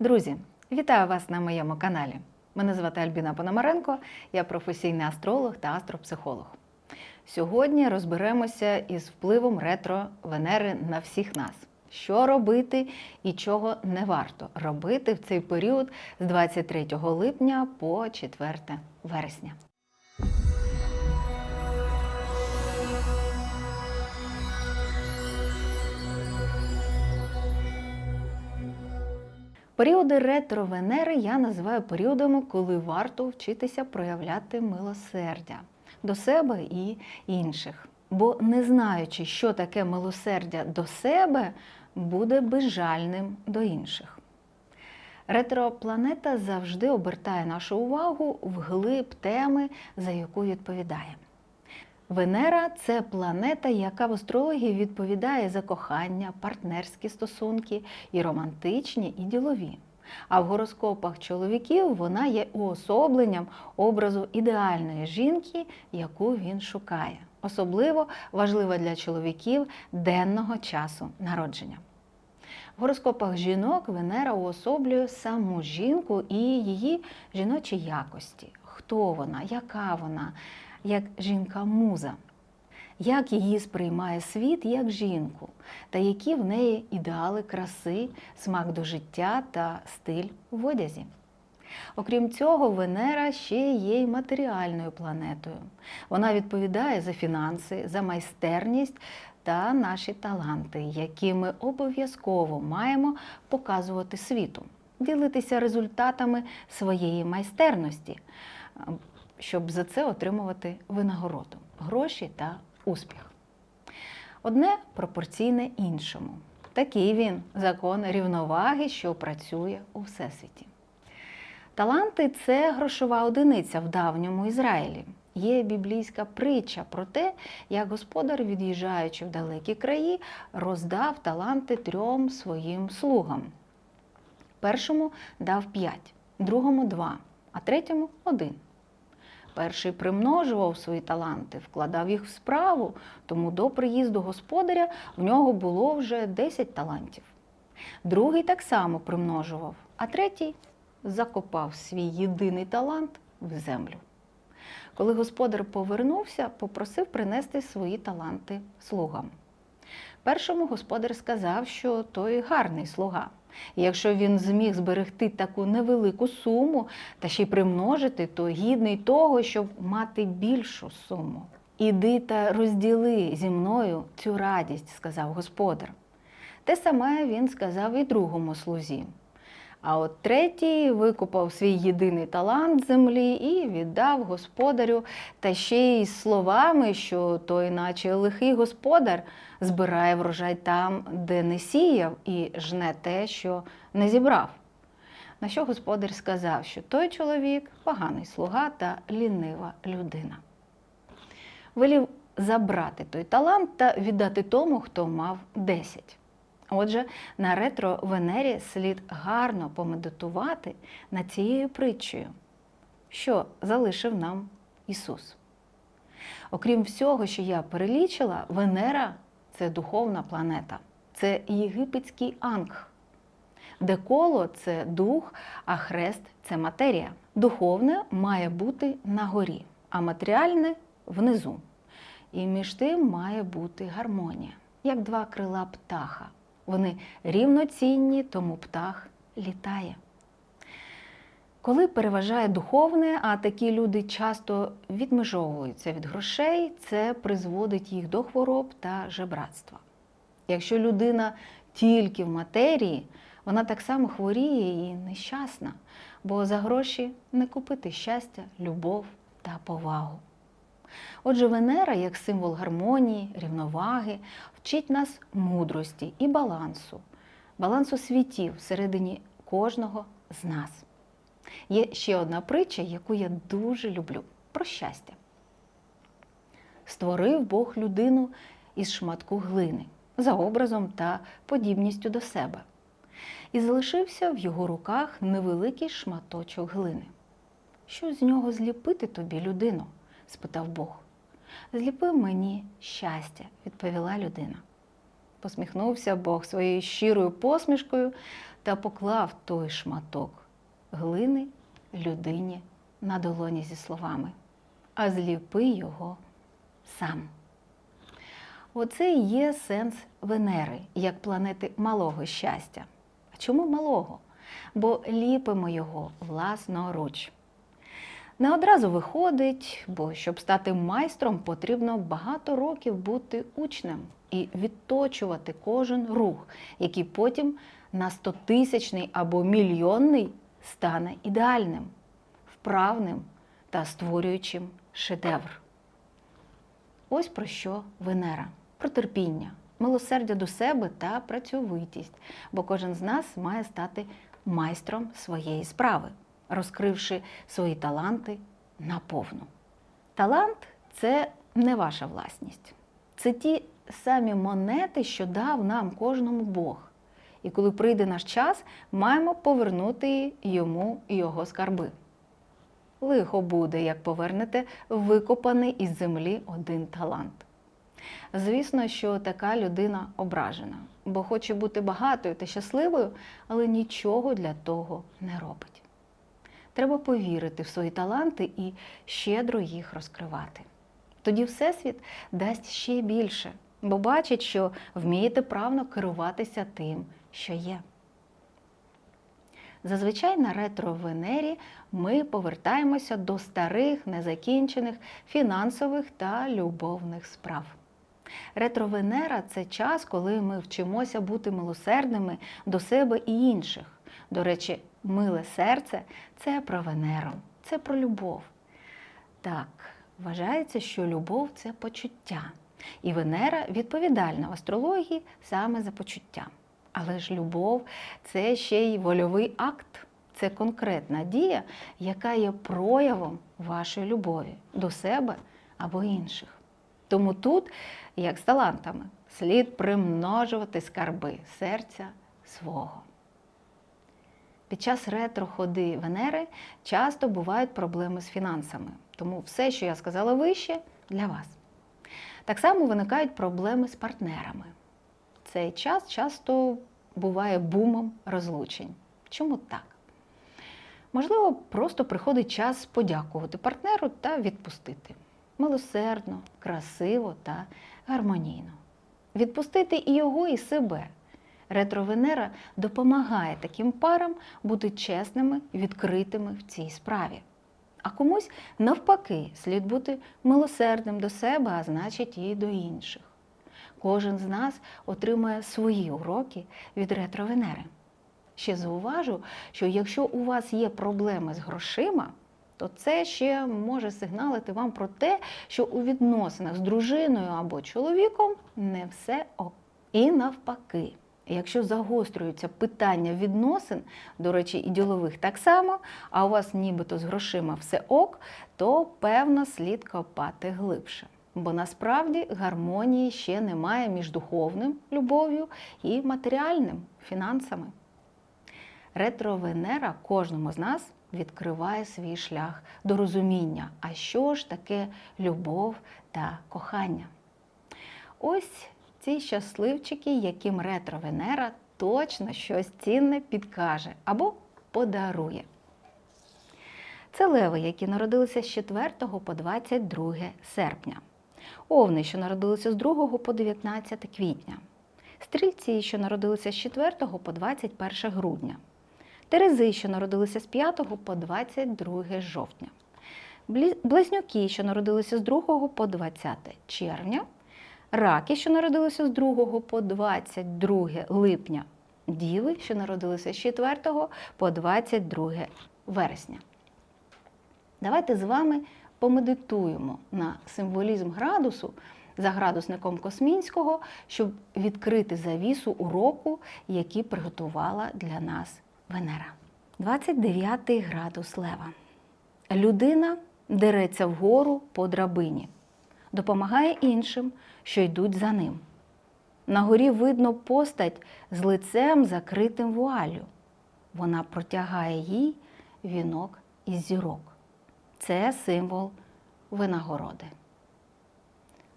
Друзі, вітаю вас на моєму каналі. Мене звати Альбіна Пономаренко, я професійний астролог та астропсихолог. Сьогодні розберемося із впливом ретро Венери на всіх нас. Що робити і чого не варто робити в цей період з 23 липня по 4 вересня. Періоди ретро Венери я називаю періодами, коли варто вчитися проявляти милосердя до себе і інших. Бо не знаючи, що таке милосердя до себе, буде безжальним до інших. Ретропланета завжди обертає нашу увагу вглиб теми, за яку відповідає. Венера це планета, яка в астрології відповідає за кохання, партнерські стосунки і романтичні, і ділові. А в гороскопах чоловіків вона є уособленням образу ідеальної жінки, яку він шукає. Особливо важлива для чоловіків денного часу народження. В гороскопах жінок Венера уособлює саму жінку і її жіночі якості. Хто вона, яка вона, як жінка-муза, як її сприймає світ як жінку, та які в неї ідеали краси, смак до життя та стиль в одязі. Окрім цього, Венера ще є й матеріальною планетою. Вона відповідає за фінанси, за майстерність та наші таланти, які ми обов'язково маємо показувати світу, ділитися результатами своєї майстерності, щоб за це отримувати винагороду, гроші та успіх. Одне пропорційне іншому. Такий він закон рівноваги, що працює у всесвіті. Таланти це грошова одиниця в давньому Ізраїлі. Є біблійська притча про те, як господар, від'їжджаючи в далекі краї, роздав таланти трьом своїм слугам. Першому дав п'ять, другому два, а третьому один. Перший примножував свої таланти, вкладав їх в справу, тому до приїзду господаря в нього було вже 10 талантів. Другий так само примножував, а третій закопав свій єдиний талант в землю. Коли господар повернувся, попросив принести свої таланти слугам. Першому господар сказав, що той гарний слуга. І якщо він зміг зберегти таку невелику суму та ще й примножити, то гідний того, щоб мати більшу суму. Іди та розділи зі мною цю радість, сказав господар. Те саме він сказав і другому слузі. А от третій викупав свій єдиний талант землі і віддав господарю, та ще й словами, що той, наче лихий господар, збирає врожай там, де не сіяв, і жне те, що не зібрав. На що господар сказав, що той чоловік поганий слуга та лінива людина. Велів забрати той талант та віддати тому, хто мав 10. Отже, на ретро Венері слід гарно помедитувати над цією притчею, що залишив нам Ісус. Окрім всього, що я перелічила, Венера це духовна планета, це єгипетський ангх, де коло це дух, а хрест це матерія. Духовне має бути на горі, а матеріальне внизу. І між тим має бути гармонія, як два крила птаха. Вони рівноцінні, тому птах літає. Коли переважає духовне, а такі люди часто відмежовуються від грошей, це призводить їх до хвороб та жебратства. Якщо людина тільки в матерії, вона так само хворіє і нещасна, бо за гроші не купити щастя, любов та повагу. Отже, Венера, як символ гармонії, рівноваги, вчить нас мудрості і балансу, балансу світів всередині кожного з нас. Є ще одна притча, яку я дуже люблю про щастя. Створив Бог людину із шматку глини за образом та подібністю до себе. І залишився в його руках невеликий шматочок глини. Що з нього зліпити тобі, людину? Спитав Бог. Зліпи мені щастя, відповіла людина. Посміхнувся Бог своєю щирою посмішкою та поклав той шматок глини людині на долоні зі словами, а зліпи його сам. Оце і є сенс Венери як планети малого щастя. А чому малого? Бо ліпимо його власноруч. Не одразу виходить, бо щоб стати майстром, потрібно багато років бути учнем і відточувати кожен рух, який потім на стотисячний або мільйонний стане ідеальним, вправним та створюючим шедевр. Ось про що Венера про терпіння, милосердя до себе та працьовитість, бо кожен з нас має стати майстром своєї справи, розкривши свої таланти наповну. Талант це не ваша власність. Це ті самі монети, що дав нам кожному Бог. І коли прийде наш час, маємо повернути йому його скарби. Лихо буде, як повернете викопаний із землі один талант. Звісно, що така людина ображена, бо хоче бути багатою та щасливою, але нічого для того не робить. Треба повірити в свої таланти і щедро їх розкривати. Тоді Всесвіт дасть ще більше, бо бачить, що вмієте правно керуватися тим, що є. Зазвичай на ретро-Венері ми повертаємося до старих, незакінчених фінансових та любовних справ. Ретро-Венера це час, коли ми вчимося бути милосердними до себе і інших. До речі, миле серце це про Венеру, це про любов. Так, вважається, що любов це почуття. І Венера відповідальна в астрології саме за почуття. Але ж любов це ще й вольовий акт, це конкретна дія, яка є проявом вашої любові до себе або інших. Тому тут, як з талантами, слід примножувати скарби серця свого. Під час ретро-ходи Венери часто бувають проблеми з фінансами. Тому все, що я сказала вище, для вас. Так само виникають проблеми з партнерами. Цей час часто буває бумом розлучень. Чому так? Можливо, просто приходить час подякувати партнеру та відпустити. Милосердно, красиво та гармонійно. Відпустити і його, і себе. Ретро-Венера допомагає таким парам бути чесними, відкритими в цій справі. А комусь навпаки слід бути милосердним до себе, а значить і до інших. Кожен з нас отримує свої уроки від ретро-Венери. Ще зауважу, що якщо у вас є проблеми з грошима, то це ще може сигналити вам про те, що у відносинах з дружиною або чоловіком не все ок. І навпаки. Якщо загострюються питання відносин, до речі, і ділових так само, а у вас нібито з грошима все ок, то певно слід копати глибше. Бо насправді гармонії ще немає між духовним любов'ю і матеріальним фінансами. Ретро-Венера кожному з нас відкриває свій шлях до розуміння, а що ж таке любов та кохання. Ось ці щасливчики, яким ретро-Венера точно щось цінне підкаже або подарує. Це леви, які народилися з 4 по 22 серпня, овни, що народилися з 2 по 19 квітня, стрільці, що народилися з 4 по 21 грудня, терези, що народилися з 5 по 22 жовтня, близнюки, що народилися з 2 по 20 червня раки, що народилися з 2 по 22 липня, діви, що народилися з 4 по 22 вересня. Давайте з вами помедитуємо на символізм градусу за градусником Космінського, щоб відкрити завісу уроку, який приготувала для нас Венера. 29 градус Лева. Людина дереться вгору по драбині допомагає іншим, що йдуть за ним. На горі видно постать з лицем закритим вуалю. Вона протягає їй вінок із зірок. Це символ винагороди.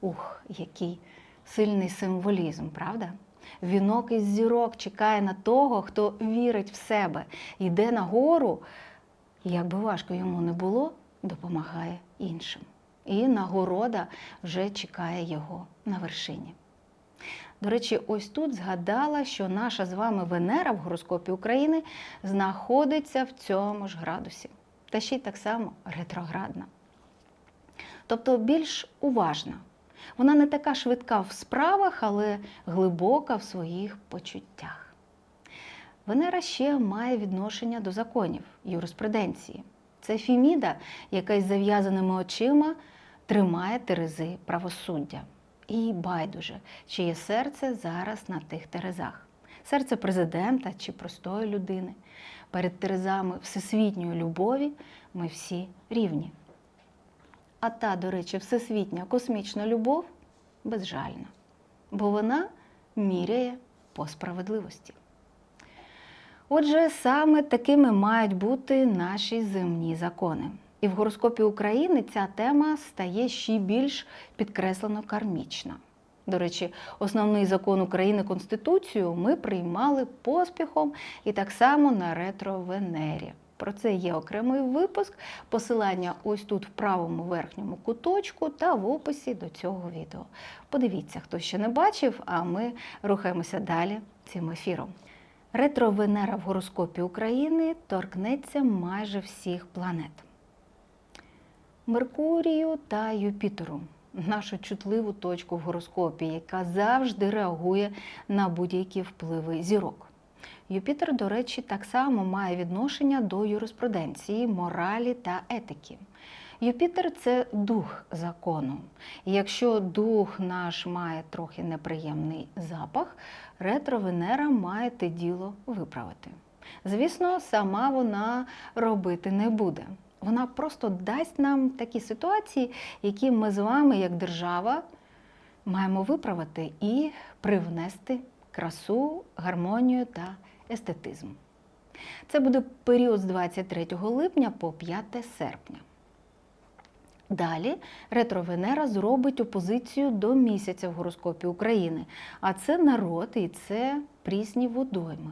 Ух, який сильний символізм, правда? Вінок із зірок чекає на того, хто вірить в себе, йде нагору, як би важко йому не було, допомагає іншим. І нагорода вже чекає його на вершині. До речі, ось тут згадала, що наша з вами Венера в гороскопі України знаходиться в цьому ж градусі, та ще й так само ретроградна. Тобто більш уважна. Вона не така швидка в справах, але глибока в своїх почуттях. Венера ще має відношення до законів, юриспруденції. Це Фіміда, яка із зав'язаними очима тримає терези правосуддя. І байдуже, чиє серце зараз на тих терезах. Серце президента чи простої людини. Перед терезами всесвітньої любові ми всі рівні. А та, до речі, всесвітня космічна любов безжальна, бо вона міряє по справедливості. Отже, саме такими мають бути наші земні закони. І в гороскопі України ця тема стає ще більш підкреслено кармічна. До речі, основний закон України Конституцію ми приймали поспіхом і так само на ретро-Венері. Про це є окремий випуск, посилання ось тут в правому верхньому куточку та в описі до цього відео. Подивіться, хто ще не бачив, а ми рухаємося далі цим ефіром. Ретро-Венера в гороскопі України торкнеться майже всіх планет. Меркурію та Юпітеру, нашу чутливу точку в гороскопі, яка завжди реагує на будь-які впливи зірок. Юпітер, до речі, так само має відношення до юриспруденції, моралі та етики. Юпітер це дух закону. І якщо дух наш має трохи неприємний запах, ретро-Венера має те діло виправити. Звісно, сама вона робити не буде. Вона просто дасть нам такі ситуації, які ми з вами, як держава, маємо виправити і привнести красу, гармонію та естетизм. Це буде період з 23 липня по 5 серпня. Далі ретро-Венера зробить опозицію до місяця в гороскопі України, а це народ і це прісні водойми.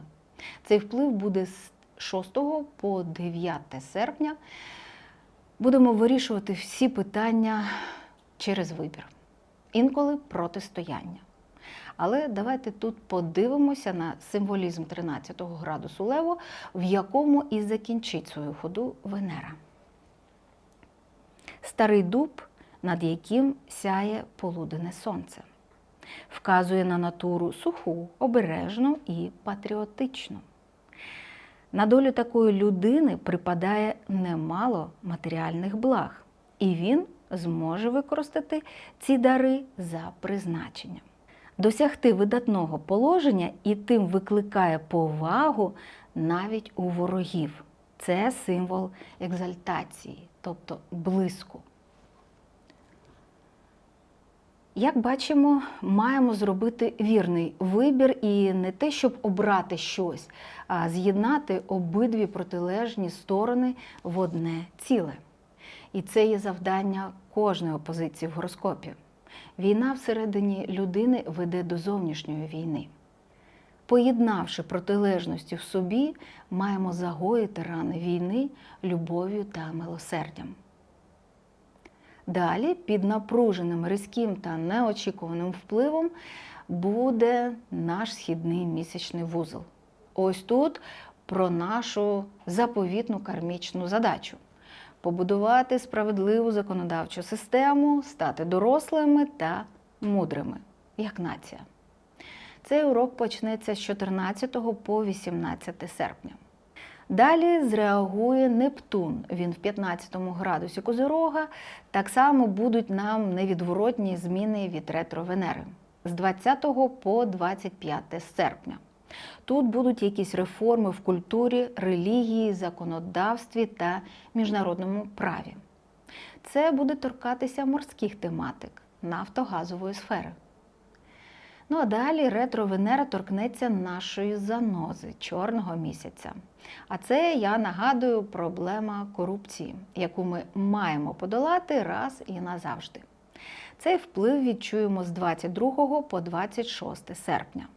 Цей вплив буде з 6 по 9 серпня. Будемо вирішувати всі питання через вибір, інколи протистояння. Але давайте тут подивимося на символізм 13 градусу Лево, в якому і закінчить свою ходу Венера. Старий дуб, над яким сяє полуденне сонце, вказує на натуру суху, обережну і патріотичну. На долю такої людини припадає немало матеріальних благ, і він зможе використати ці дари за призначенням. Досягти видатного положення і тим викликає повагу навіть у ворогів. Це символ екзальтації, тобто блиску. Як бачимо, маємо зробити вірний вибір і не те, щоб обрати щось, а з'єднати обидві протилежні сторони в одне ціле. І це є завдання кожної опозиції в гороскопі. Війна всередині людини веде до зовнішньої війни. Поєднавши протилежності в собі, маємо загоїти рани війни любов'ю та милосердям. Далі під напруженим, різким та неочікуваним впливом буде наш східний місячний вузол. Ось тут про нашу заповітну кармічну задачу побудувати справедливу законодавчу систему, стати дорослими та мудрими, як нація. Цей урок почнеться з 14 по 18 серпня. Далі зреагує Нептун. Він в 15 градусі Козирога. Так само будуть нам невідворотні зміни від ретро-Венери з 20 по 25 серпня. Тут будуть якісь реформи в культурі, релігії, законодавстві та міжнародному праві. Це буде торкатися морських тематик, нафтогазової сфери. Ну а далі ретро-Венера торкнеться нашої занози чорного місяця. А це, я нагадую, проблема корупції, яку ми маємо подолати раз і назавжди. Цей вплив відчуємо з 22 по 26 серпня.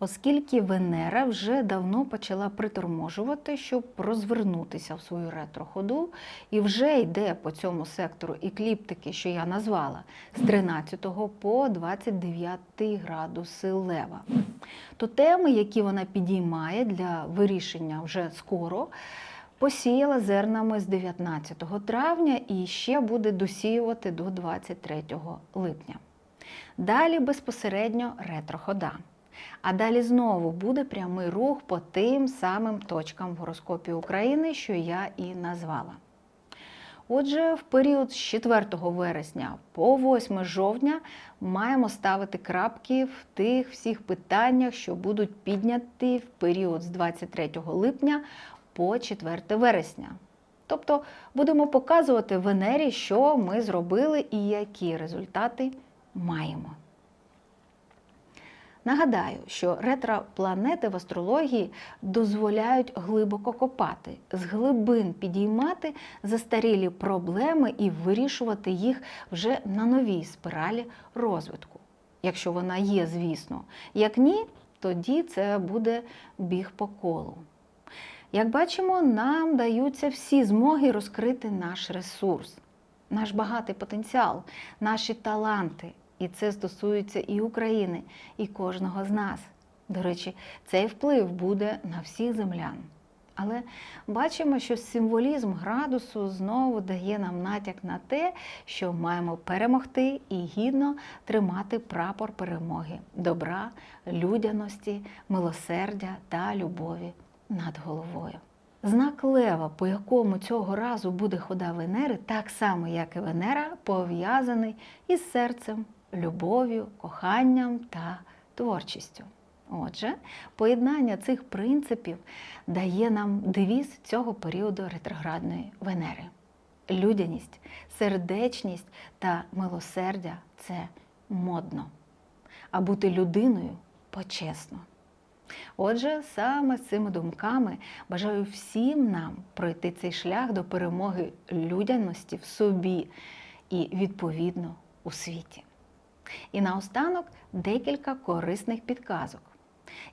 Оскільки Венера вже давно почала приторможувати, щоб розвернутися в свою ретроходу, і вже йде по цьому сектору екліптики, що я назвала, з 13 по 29 градуси лева, то теми, які вона підіймає для вирішення вже скоро, посіяла зернами з 19 травня і ще буде досіювати до 23 липня. Далі безпосередньо ретрохода. А далі знову буде прямий рух по тим самим точкам в гороскопі України, що я і назвала. Отже, в період з 4 вересня по 8 жовтня маємо ставити крапки в тих всіх питаннях, що будуть підняті в період з 23 липня по 4 вересня. Тобто будемо показувати Венері, що ми зробили і які результати маємо. Нагадаю, що ретропланети в астрології дозволяють глибоко копати, з глибин підіймати застарілі проблеми і вирішувати їх вже на новій спіралі розвитку. Якщо вона є, звісно. Як ні, тоді це буде біг по колу. Як бачимо, нам даються всі змоги розкрити наш ресурс, наш багатий потенціал, наші таланти. І це стосується і України, і кожного з нас. До речі, цей вплив буде на всіх землян. Але бачимо, що символізм градусу знову дає нам натяк на те, що маємо перемогти і гідно тримати прапор перемоги, добра, людяності, милосердя та любові над головою. Знак Лева, по якому цього разу буде хода Венери, так само, як і Венера, пов'язаний із серцем, любов'ю, коханням та творчістю. Отже, поєднання цих принципів дає нам девіз цього періоду ретроградної Венери. Людяність, сердечність та милосердя це модно, а бути людиною почесно. Отже, саме з цими думками бажаю всім нам пройти цей шлях до перемоги людяності в собі і, відповідно, у світі. І наостанок декілька корисних підказок.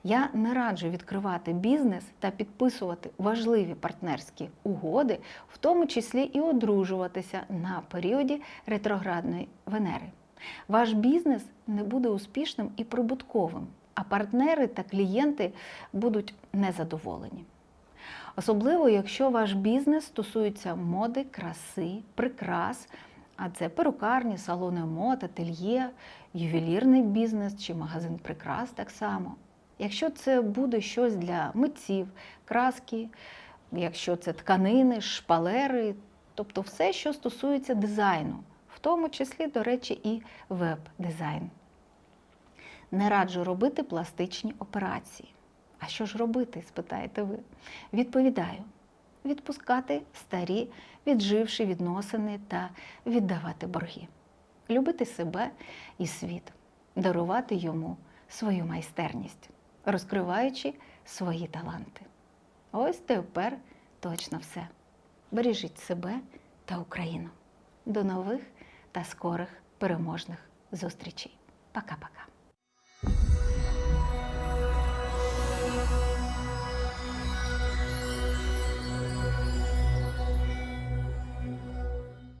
Я не раджу відкривати бізнес та підписувати важливі партнерські угоди, в тому числі і одружуватися на періоді ретроградної Венери. Ваш бізнес не буде успішним і прибутковим, а партнери та клієнти будуть незадоволені. Особливо, якщо ваш бізнес стосується моди, краси, прикрас, а це перукарні, салони мод, ательє, ювелірний бізнес чи магазин прикрас так само. Якщо це буде щось для митців, краски, якщо це тканини, шпалери, тобто все, що стосується дизайну, в тому числі, до речі, і веб-дизайн. Не раджу робити пластичні операції. А що ж робити, спитаєте ви? Відповідаю: відпускати старі, відживши відносини та віддавати борги, любити себе і світ, дарувати йому свою майстерність, розкриваючи свої таланти. Ось тепер точно все. Бережіть себе та Україну. До нових та скорих переможних зустрічей. Пока-пока.